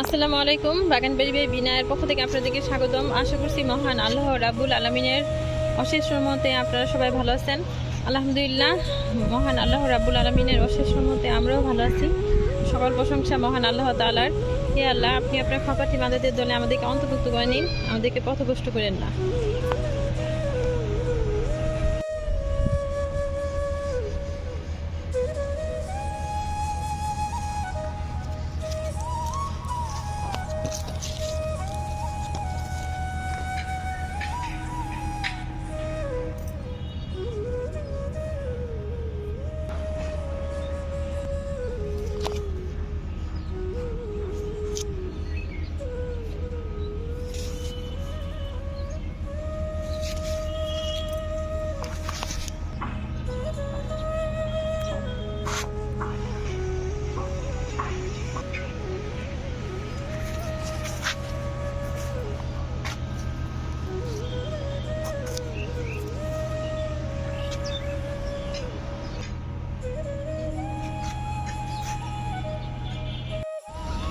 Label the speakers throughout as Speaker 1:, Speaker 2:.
Speaker 1: আসসালামু আলাইকুম, বাগান বেরিবে বিনায়ের পক্ষ থেকে আপনাদেরকে স্বাগতম। আশা করছি মহান আল্লাহ রাবুল আলমিনের অশেষ রহমতে আপনারা সবাই ভালো আছেন। আলহামদুলিল্লাহ, মহান আল্লাহ রাবুল আলমিনের অশেষ রহমতে আমরাও ভালো আছি। সকল প্রশংসা মহান আল্লাহ তালার হে আল্লাহ, আপনি আপনার খাপাটি মাদাদের দলে আমাদেরকে অন্তর্ভুক্ত করে নিন, আমাদেরকে পথভ্রষ্ট করেন না।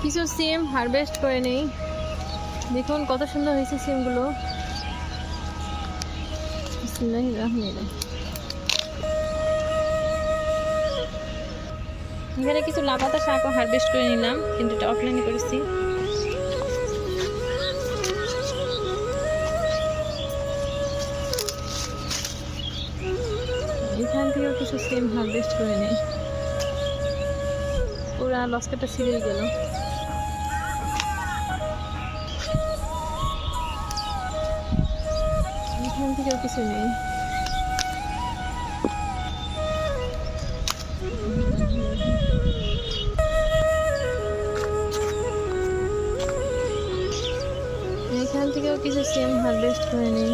Speaker 1: কিছু সিম হারভেস্ট করে নেই। দেখুন কত সুন্দর হয়েছে সিমগুলো। এখানে কিছু লাপাতা শাকও হারভেস্ট করে নিলাম, কিন্তু এটা অফলাইনে করেছি। এখান থেকেও কিছু সিম হারভেস্ট করে নেই। পুরা লস্কাটা ছিঁড়ে গেল। কিছু নেই। এখান থেকেও কিছু সিম হারভেস্ট করে নেই।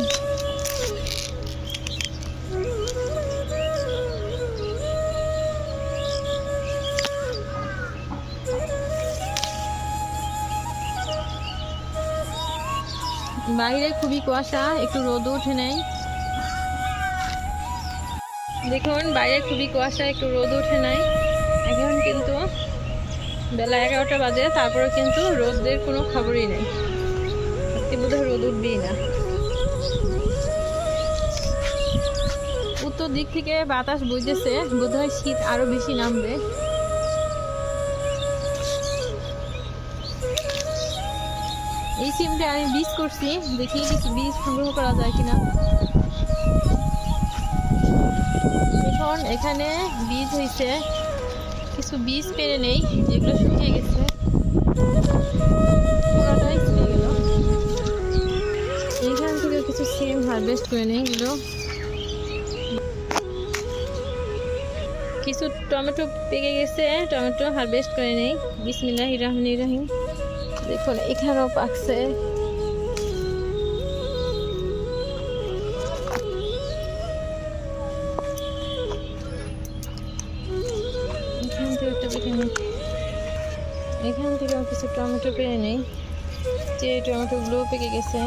Speaker 1: বাইরে খুবই কুয়াশা, একটু রোদ উঠে নেই। দেখুন, বাইরে খুবই কুয়াশা, একটু রোদ উঠে নাই। এখন কিন্তু বেলা এগারোটা বাজে তারপরে কিন্তু রোদের কোনো খবরই নেই। আজকে বোধহয় রোদ উঠবেই না। উত্তর দিক থেকে বাতাস বইতেছে, বোধহয় শীত আরও বেশি নামবে। এই সিমটা আমি বীজ করছি, দেখি বীজ সংগ্রহ করা যায় কিনা। এখন এখানে বীজ হয়েছে কিছু বীজ পেরে নেই, যেগুলো শুকিয়ে গেছে। পুরোটাই এখান থেকে কিছু সিম হারভেস্ট করে নেই এগুলো। কিছু টমেটো পেকে গেছে, টমেটো হারভেস্ট করে নেই। বিসমিল্লাহ রহমানির রহিম। দেখুন, এখানেও পাকছে। কিছু টমেটো পেয়ে নেই। যে টমেটোগুলো পেকে গেছে।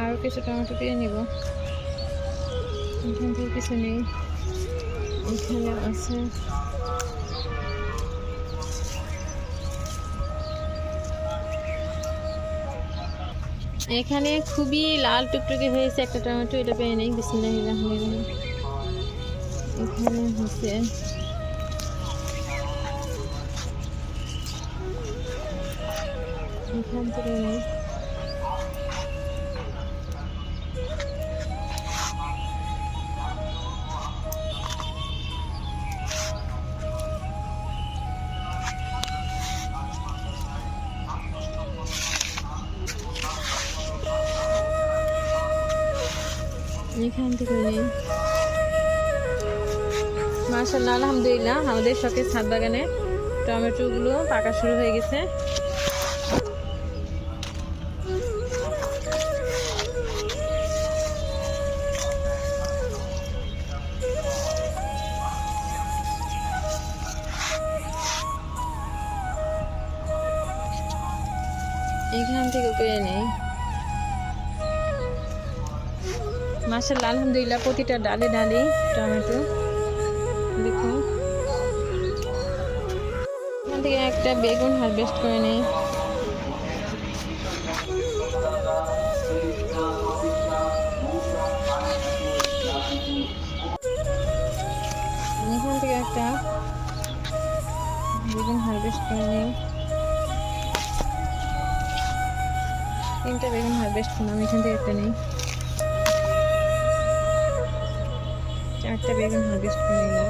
Speaker 1: আরও কিছু টমেটো পেয়ে নিব। এখান থেকে কিছু নেই। এখানে আছে। এখানে খুবই লাল টুকটুকে হয়েছে একটা টমেটো, এটা পেয়ে নেই। বিসমিল্লাহ রহমানির রহিম। এখানে হচ্ছে এখান থেকে এখান থেকে নেই। মার্শাল্লাহ আলহামদুলিল্লাহ, আমাদের শখের ছাদ বাগানে টমেটোগুলো পাকা শুরু হয়ে গেছে। এখান থেকে পেয়ে নেই। মাসাল্লাহ আলহামদুলিল্লাহ, প্রতিটা ডালে ডালে টমেটো। দেখুন এখান থেকে একটা বেগুন হারভেস্ট করে নেই। এখান থেকে একটা বেগুন হারভেস্ট করে নেই। তিনটা বেগুন হারভেস্ট করলাম, এখান থেকে একটা নেই। চারটা বেগুন হারভেস্ট করে নিলাম।